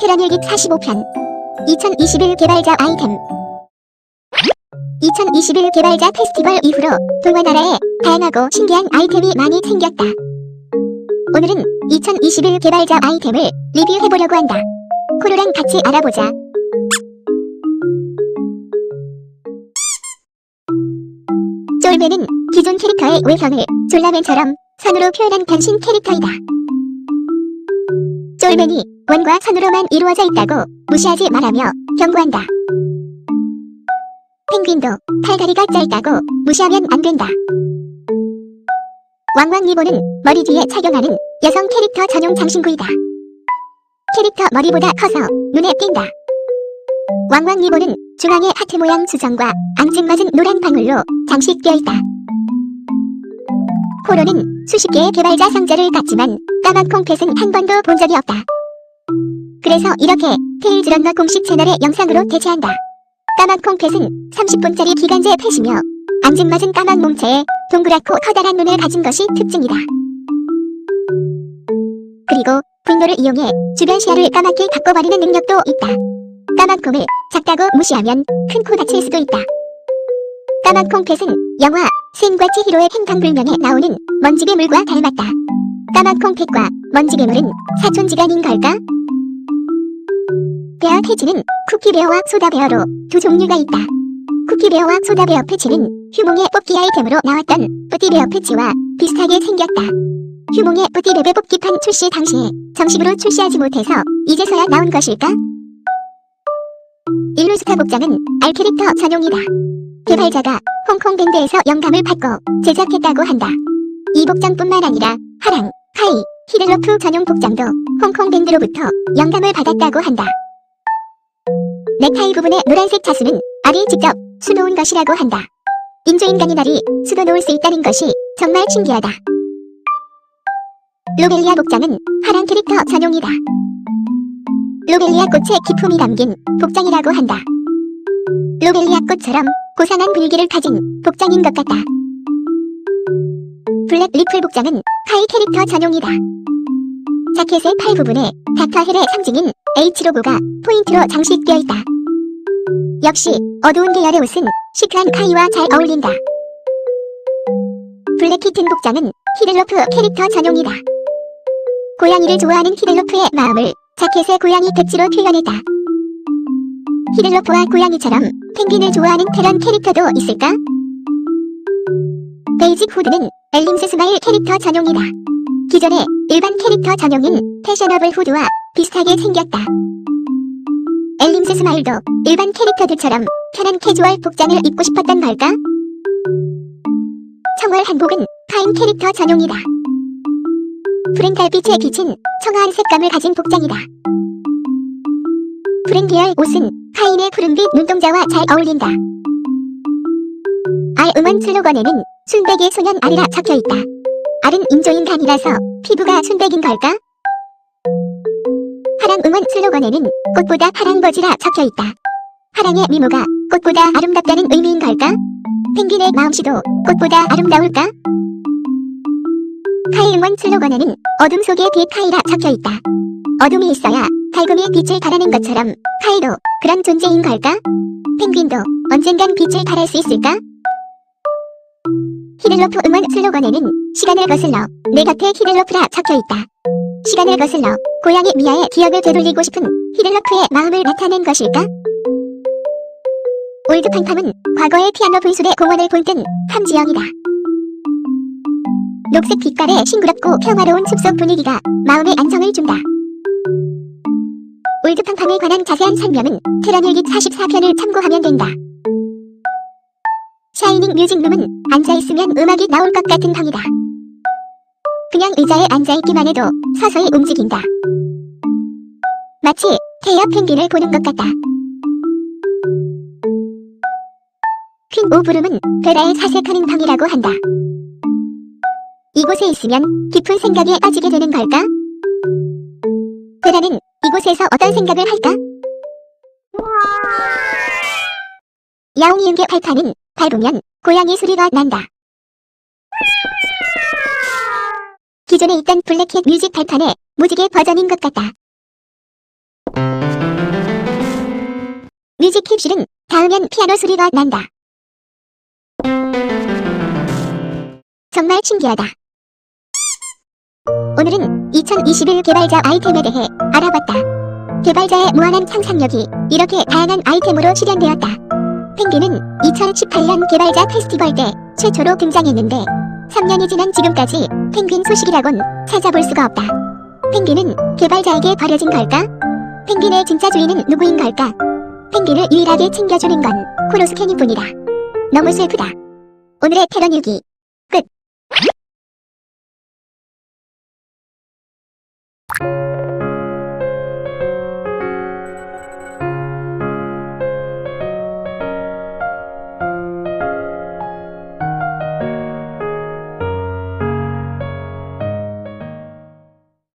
테란일기 45편 2021 개발자 아이템 2021 개발자 페스티벌 이후로 동화나라에 다양하고 신기한 아이템이 많이 생겼다. 오늘은 2021 개발자 아이템을 리뷰해보려고 한다. 코로랑 같이 알아보자. 쫄맨은 기존 캐릭터의 외형을 졸라맨처럼 선으로 표현한 변신 캐릭터이다. 쫄맨이 원과 선으로만 이루어져 있다고 무시하지 말라며 경고한다. 펭귄도 팔다리가 짧다고 무시하면 안 된다. 왕왕 리본은 머리 뒤에 착용하는 여성 캐릭터 전용 장신구이다. 캐릭터 머리보다 커서 눈에 띈다. 왕왕 리본은 중앙에 하트 모양 수정과 앙증맞은 노란 방울로 장식되어 있다. 코로는 수십 개의 개발자 상자를 갖지만 까맣콩 펫은 한 번도 본 적이 없다. 그래서 이렇게 테일즈 런너 공식 채널의 영상으로 대체한다. 까맣콩 펫은 30분짜리 기간제 펫이며 앙증맞은 까만 몸체에 동그랗고 커다란 눈을 가진 것이 특징이다. 그리고 분노를 이용해 주변 시야를 까맣게 바꿔버리는 능력도 있다. 까맣콩을 작다고 무시하면 큰 코 다칠 수도 있다. 까맣콩 펫은 영화 신과 치히로의 행방불명에 나오는 먼지괴물과 닮았다. 까맣콩 펫과 먼지괴물은 사촌지간인 걸까? 베어 패치는 쿠키베어와 소다베어로 두 종류가 있다. 쿠키베어와 소다베어 패치는 휴몽의 뽑기 아이템으로 나왔던 뿌띠베어 패치와 비슷하게 생겼다. 휴몽의 뿌띠베베 뽑기판 출시 당시에 정식으로 출시하지 못해서 이제서야 나온 것일까? 일루스타 복장은 알 캐릭터 전용이다. 개발자가 홍콩 밴드에서 영감을 받고 제작했다고 한다. 이 복장뿐만 아니라 하랑, 카이, 히들로프 전용 복장도 홍콩 밴드로부터 영감을 받았다고 한다. 넥타이 부분의 노란색 자수는 알이 직접 수놓은 것이라고 한다. 인조인간인 알이 수도 놓을 수 있다는 것이 정말 신기하다. 로벨리아 복장은 하랑 캐릭터 전용이다. 로벨리아 꽃의 기품이 담긴 복장이라고 한다. 로벨리아 꽃처럼 고상한 분위기를 가진 복장인 것 같다. 블랙 리플 복장은 카이 캐릭터 전용이다. 자켓의 팔 부분에 닥터 헬의 상징인 H 로고가 포인트로 장식되어 있다. 역시 어두운 계열의 옷은 시크한 카이와 잘 어울린다. 블랙 키튼 복장은 히들로프 캐릭터 전용이다. 고양이를 좋아하는 히들로프의 마음을 자켓의 고양이 배지로 표현했다. 히들로프와 고양이처럼 펭귄을 좋아하는 테런 캐릭터도 있을까? 베이직 후드는 엘림스 스마일 캐릭터 전용이다. 기존의 일반 캐릭터 전용인 패셔너블 후드와 비슷하게 생겼다. 엘림스 스마일도 일반 캐릭터들처럼 편한 캐주얼 복장을 입고 싶었던 걸까? 청월 한복은 파인 캐릭터 전용이다. 푸른 달빛에 비친 청아한 색감을 가진 복장이다. 푸른 계열 옷은 카인의 푸른빛 눈동자와 잘 어울린다. 알 음원 슬로건에는 순백의 소년 알이라 적혀있다. 알은 인조인 간이라서 피부가 순백인 걸까? 하랑 음원 슬로건에는 꽃보다 파랑 버지라 적혀있다. 하랑의 미모가 꽃보다 아름답다는 의미인 걸까? 펭귄의 마음씨도 꽃보다 아름다울까? 카이 응원 슬로건에는 어둠 속의 빛 카이라 적혀있다. 어둠이 있어야 달곰이 빛을 발하는 것처럼 카이도 그런 존재인 걸까? 펭귄도 언젠간 빛을 발할 수 있을까? 히들로프 응원 슬로건에는 시간을 거슬러 내 곁에 히들로프라 적혀있다. 시간을 거슬러 고양이 미아의 기억을 되돌리고 싶은 히들로프의 마음을 나타낸 것일까? 올드팡팡은 과거의 피아노 분수대 공원을 본뜬 탐지형이다. 녹색 빛깔의 싱그럽고 평화로운 숲속 분위기가 마음에 안정을 준다. 올드팡팡에 관한 자세한 설명은 테란일기 44편을 참고하면 된다. 샤이닝 뮤직룸은 앉아있으면 음악이 나올 것 같은 방이다. 그냥 의자에 앉아있기만 해도 서서히 움직인다. 마치 태엽 펭귄을 보는 것 같다. 퀸 오브룸은 베라에 사색하는 방이라고 한다. 이곳에 있으면 깊은 생각에 빠지게 되는 걸까? 베라는 이곳에서 어떤 생각을 할까? 야옹이응게 발판은 밟으면 고양이 소리가 난다. 기존에 있던 블랙캣 뮤직 발판의 무지개 버전인 것 같다. 뮤직 캡슐은 닿으면 피아노 소리가 난다. 정말 신기하다. 오늘은 2021 개발자 아이템에 대해 알아봤다. 개발자의 무한한 상상력이 이렇게 다양한 아이템으로 실현되었다. 펭귄은 2018년 개발자 페스티벌 때 최초로 등장했는데 3년이 지난 지금까지 펭귄 소식이라곤 찾아볼 수가 없다. 펭귄은 개발자에게 버려진 걸까? 펭귄의 진짜 주인은 누구인 걸까? 펭귄을 유일하게 챙겨주는 건 코로스캔이뿐이다. 너무 슬프다. 오늘의 테러 일기 끝.